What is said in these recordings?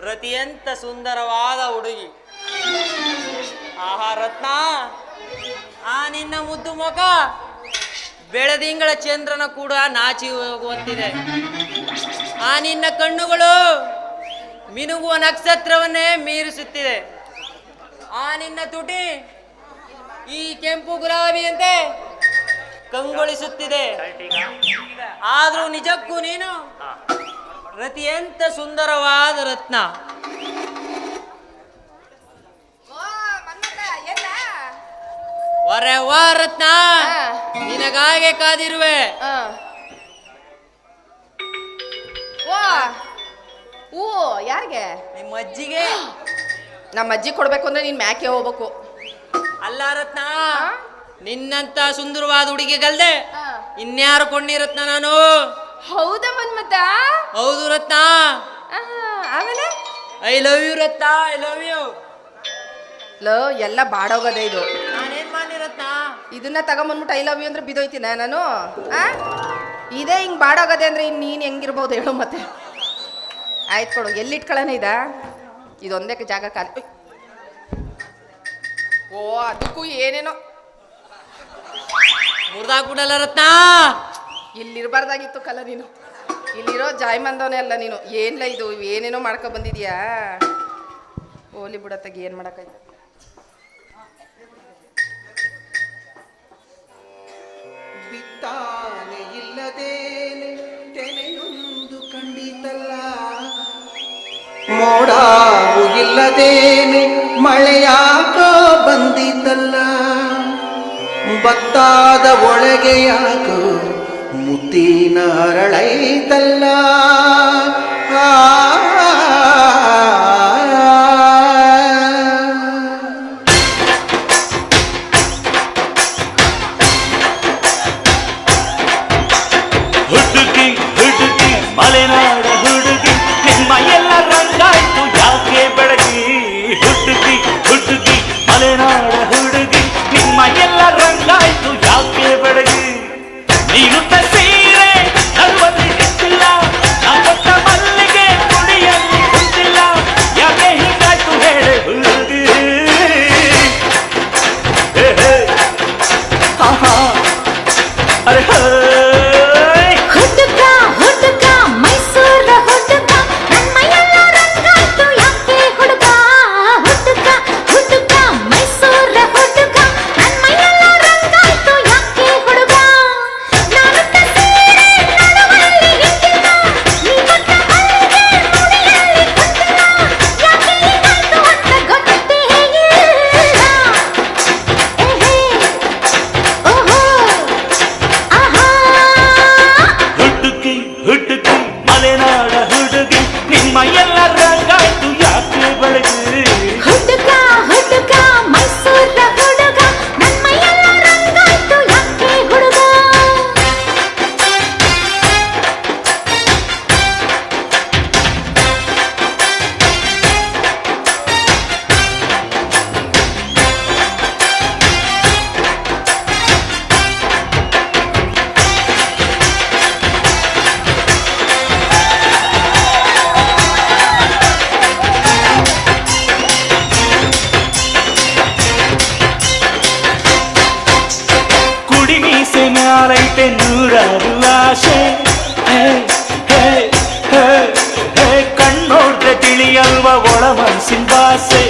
ರತಿಯಂತ ಸುಂದರವಾದ ಹುಡುಗಿ. ಆಹಾ ರತ್ನ ಆ ನಿನ್ನ ಮುದ್ದು ಮುಖ. ಬೆಳದಿಂಗಳ ಚಂದ್ರನ ಕೂಡ ನಾಚಿ ಹೋಗುವಂತಿದೆ. ಆ ನಿನ್ನ ಕಣ್ಣುಗಳು ಮಿನುಗುವ ನಕ್ಷತ್ರವನ್ನೇ ಮೀರಿಸುತ್ತಿದೆ. ಆ ನಿನ್ನ ತುಟಿ ಈ ಕೆಂಪು ಗುಲಾಬಿಯಂತೆ ಕಂಗೊಳಿಸುತ್ತಿದೆ. ಆದ್ರೂ ನಿಜಕ್ಕೂ ನೀನು ರತಿಯಂತ ಸುಂದರವಾದ ರತ್ನ ವರೆ ವಾ ರತ್ನ. ನಿನಗಾಗೆ ಕಾದಿರುವೆ. ಓ ಯಾರಿಗೆ ನಿಮ್ಮ ಅಜ್ಜಿಗೆ ನಮ್ಮ ಅಜ್ಜಿ ಕೊಡ್ಬೇಕು ಅಂದ್ರೆ ನೀನ್ ಮ್ಯಾಕೆ ಹೋಗ್ಬೇಕು ಅಲ್ಲ ರತ್ನ? ನಿನ್ನಂತ ಸುಂದರವಾದ ಹುಡುಗಿಗಲ್ದೆ. ಇನ್ಯಾರು ಕೊಂಡಿರತ್ನ ನಾನು ಹೌದಾ ಮನ್ಮತ ಹೌದು ರತ್ನ. ಆಮೇಲೆ? I love you Ratna I love you low ಎಲ್ಲ ಬಾಡೋಗದೆ ಇದು. ನಾನೇನ್ ಮಾಡಿ ರತ್ನ? ಇದನ್ನ ತಗೊಂಬಂದ್ಬಿಟ್ಟು ಐ ಲವ್ ಯು ಅಂದ್ರೆ ಬಿದೋಯ್ತೀನ ನಾನು? ಇದೇ ಹಿಂಗ್ ಬಾಡೋಗದೆ ಅಂದ್ರೆ ಇನ್ ನೀನ್ ಹೆಂಗಿರ್ಬೋದು ಹೇಳು ಮತ್ತೆ. ಆಯ್ತು ಕೊಡು ಎಲ್ಲಿಟ್ಕೊಳ್ಳೋಣ ಇದ? ಇದೊಂದೇ ಜಾಗ ಖಾಲಿ. ಓ ಅದಕ್ಕೂ ಏನೇನೋ. ಮುರ್ದಾಕ್ಬಿಡಲ್ಲ ರತ್ನ. ಇಲ್ಲಿರ್ಬಾರ್ದಾಗಿತ್ತು ಕಲ ನೀನು. ಇಲ್ಲಿರೋ ಜಾಯ್ಮಂದವನೇ ಅಲ್ಲ ನೀನು. ಏನ್ಲ ಇದು, ಏನೇನೋ ಮಾಡ್ಕೊ ಬಂದಿದ್ಯಾ? ಓಲಿ ಬಿಡತ್ತಾಗ ಏನು ಮಾಡೋಕ್ಕಾಯ್ತು? ಬಿತ್ತಾನೆ ಇಲ್ಲದೇನೆ ತೆನೆಯೊಂದು ಖಂಡಿತಲ್ಲ. ಮೋಡಾವು ಇಲ್ಲದೇನೆ ಮಳೆಯಾಕೋ ಬಂದಿತಲ್ಲ. ಬತ್ತಾದ ಒಳಗೆ ಯಾಕೋ ಮುತ್ತಿನ ಅರಳೈತಲ್ಲ ಕುಡಿ ಮೀಸೆ ಮ್ಯಾಲೈತೆ ನೂರಾರು ಆಶೆ ಹೇ, ಹೇ, ಹೇ, ಹೇ, ಕಣ್ಣೋಡ್ರೆ ತಿಳಿಯಲ್ವ ಒಳ ಮನ್ಸಿನ ಭಾಷೆ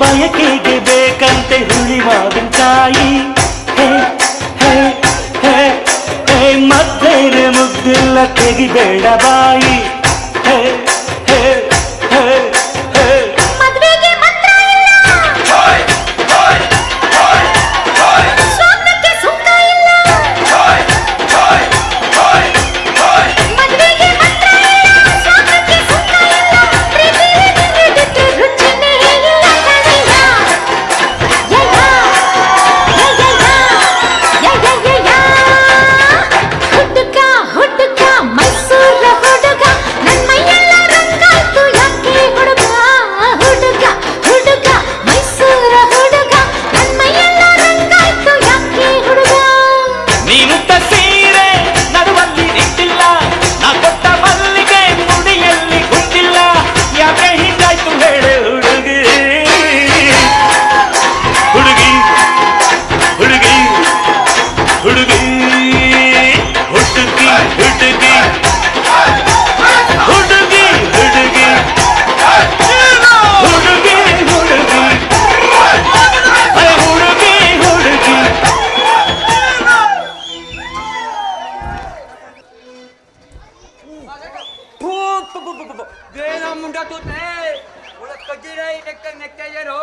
ಬಯಕೆಗೆ ಬೇಕಂತೆ ಹುಳಿವಾದ ತಾಯಿ. ಹೇ ಹೇ ಹೇ ಹೇ ಮತ್ತೇನೆ ಮುಗ್ದಿಲ್ಲ ತೆಗಿಬೇಡ ಬಾಯಿ. ಏನೋ ಮುಂಡ ತೂತೆ ಒಳಗ್ ಕಜ್ಜಿರ ನೆಕ್ಕ ನೆಕ್ಕ ಏನು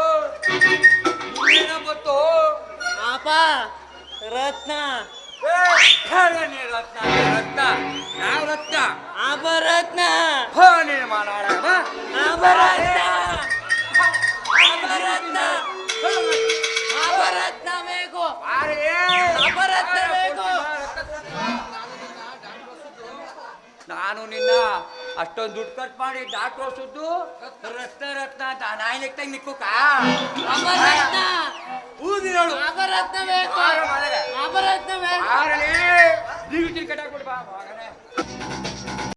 ಏನೋ ಗೊತ್ತು ಪಾಪ ರತ್ನ ರತ್ನ ರತ್ನ ಯಾವ ರತ್ನ ಆಪ ರತ್ನ ಫೋನ್ ಅಷ್ಟೊಂದು ದುಡ್ಡು ಖರ್ಚು ಮಾಡಿ ಡಾಕ್ಟರ್ ಸುದ್ದು ರತ್ನ ರತ್ನ ಅಂತ. ನಾಯಿ ಲೆಕ್ತಾಗ ನಿಕ್ಕುಕ? ಊದಿರೋಳು. ಅಪರತ್ನ ಬೇಕು. ಅಪರತ್ನ ಬೇಕು. ಆರನೇ ನೀರು ತಿರ್ಗಡೆ ಕೊಡ್ಬಾ ಮಗನೇ